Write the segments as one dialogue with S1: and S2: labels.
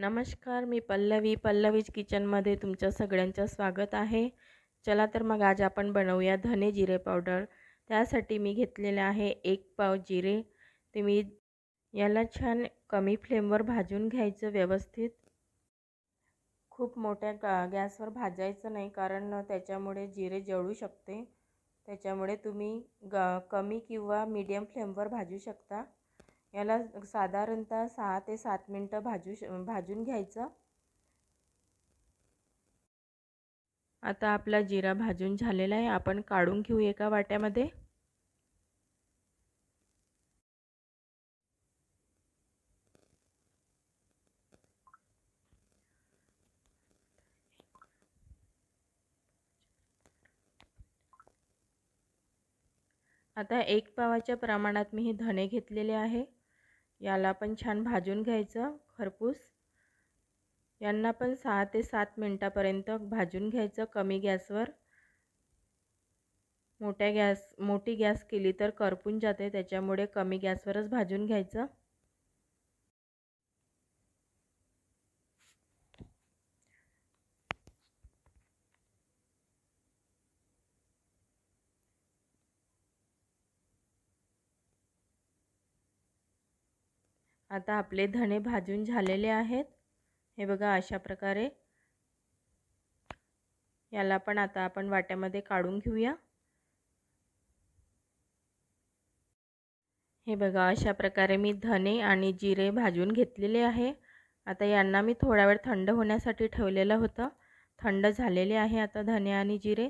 S1: नमस्कार मी पल्लवी. पल्लवीज किचनमध्ये तुमच्या सगळ्यांचं स्वागत आहे. चला तर मग आज आपण बनवूया धने जिरे पावडर. त्यासाठी मी घेतलेले आहे एक पाव जिरे. तुम्ही याला छान कमी फ्लेमवर भाजून घ्यायचं व्यवस्थित. खूप मोठ्या गा गॅसवर भाजायचं नाही कारण त्याच्यामुळे जिरे जळू शकते. त्याच्यामुळे तुम्ही ग कमी किंवा मीडियम फ्लेमवर भाजू शकता. याला साधारणतः सहा ते सात मिनटं भाजू श भाजून घ्यायचं. आता आपला जिरा भाजून झालेला आहे. आपण काढून घेऊ एका वाट्यामध्ये. आता एक पावाच्या प्रमाणात मी हे धणे घेतलेले आहे. याला पण छान भाजून घ्यायचं खरपूस. यांना पण सहा ते सात मिनटापर्यंत भाजून घ्यायचं कमी गॅसवर. मोठ्या गॅस मोठी गॅस केली तर करपून जाते त्याच्यामुळे कमी गॅसवरच भाजून घ्यायचं. आता आपले धणे भाजून झालेले आहेत. हे बघा अशा प्रकारे. याला पण आता आपण वाट्यामध्ये काढून घेऊया. हे बघा अशा प्रकारे मी धने आणि जिरे भाजून घेतलेले आहे. आता यांना मी थोडा वेळ थंड होण्यासाठी ठेवलेलं होतं. थंड झालेले आहे आता धने आणि जिरे.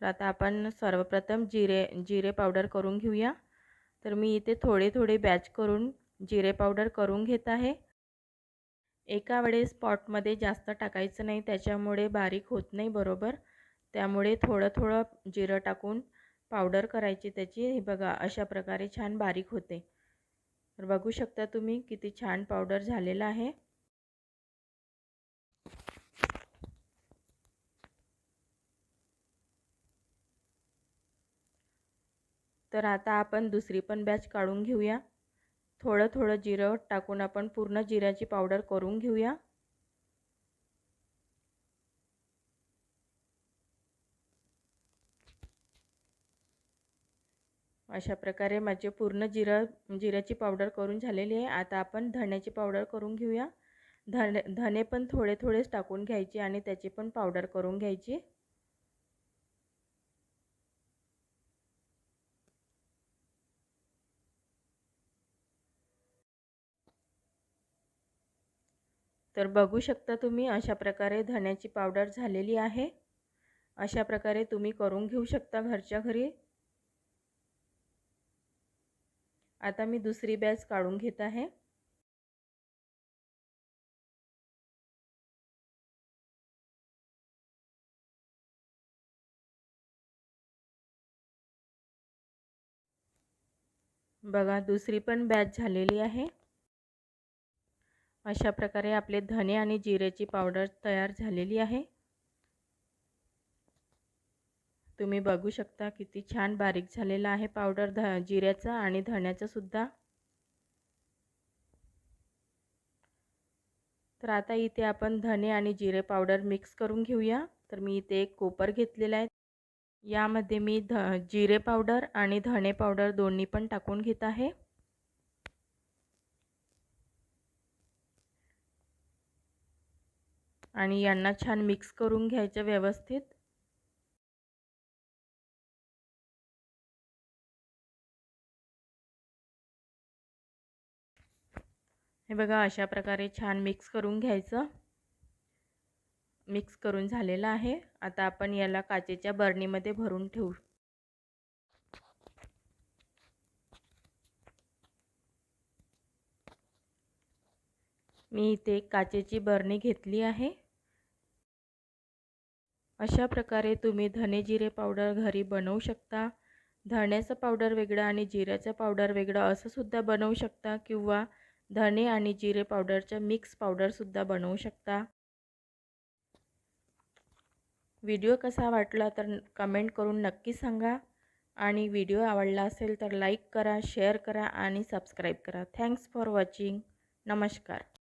S1: तर आता आपण सर्वप्रथम जिरे जिरे पावडर करून घेऊया. तर मी इथे थोडे थोडे बॅच करून जिरे पावडर करून घेत आहे. एका वेळेस पॉटमध्ये जास्त टाकायचं नाही त्याच्यामुळे बारीक होत नाही बरोबर. त्यामुळे थोडं थोडं जिरं टाकून पावडर करायची त्याची. हे बघा अशा प्रकारे छान बारीक होते. तर बघू शकता तुम्ही किती छान पावडर झालेला आहे. तर आता आपण दुसरी पण बॅच काढून घेऊया. थोडं थोडं जिरं टाकून आपण पूर्ण जिऱ्याची पावडर करून घेऊया. अशा प्रकारे माझे पूर्ण जिरं जिऱ्याची पावडर करून झालेली आहे. आता आपण धण्याची पावडर करून घेऊया. धने धने पण थोडे थोडेच टाकून घ्यायचे आणि त्याची पण पावडर करून घ्यायची. तर बघू शकता तुम्ही अशा प्रकारे धण्याची पावडर झालेली आहे. अशा प्रकारे तुम्ही करून घेऊ शकता घरच्या घरी. आता मी दुसरी बॅच काढून घेत आहे. बघा दुसरी पण बॅच झालेली आहे. अशा प्रकारे आपले धने आणि जिरेची पावडर तयार झालेली आहे. तुम्ही बघू शकता किती छान बारीक झालेला आहे पावडर ध जिऱ्याचा आणि धण्याचा सुद्धा. तर आता इथे आपण धने आणि जिरे पावडर मिक्स करून घेऊया. तर मी इथे एक कोपर घेतलेला आहे. यामध्ये मी ध जिरे पावडर आणि धणे पावडर दोन्ही पण टाकून घेत आहे. आणि यांना छान मिक्स करून घ्यायचं व्यवस्थित. हे बघा अशा प्रकारे छान मिक्स करून घ्यायचं. मिक्स करून झालेलं आहे. आता आपण याला काचेच्या बरणीमध्ये भरून ठेवू. मी इथे काचेची बरणी घेतली आहे. अशा प्रकारे तुम्ही धने जिरे पावडर घरी बनवू शकता. धण्याचं पावडर वेगळं आणि जिऱ्याचं पावडर वेगळं असंसुद्धा बनवू शकता किंवा धने आणि जिरे पावडरचं मिक्स पावडरसुद्धा बनवू शकता. व्हिडिओ कसा वाटला तर कमेंट करून नक्की सांगा आणि व्हिडिओ आवडला असेल तर लाईक करा शेअर करा आणि सबस्क्राईब करा. Thanks for watching. नमस्कार.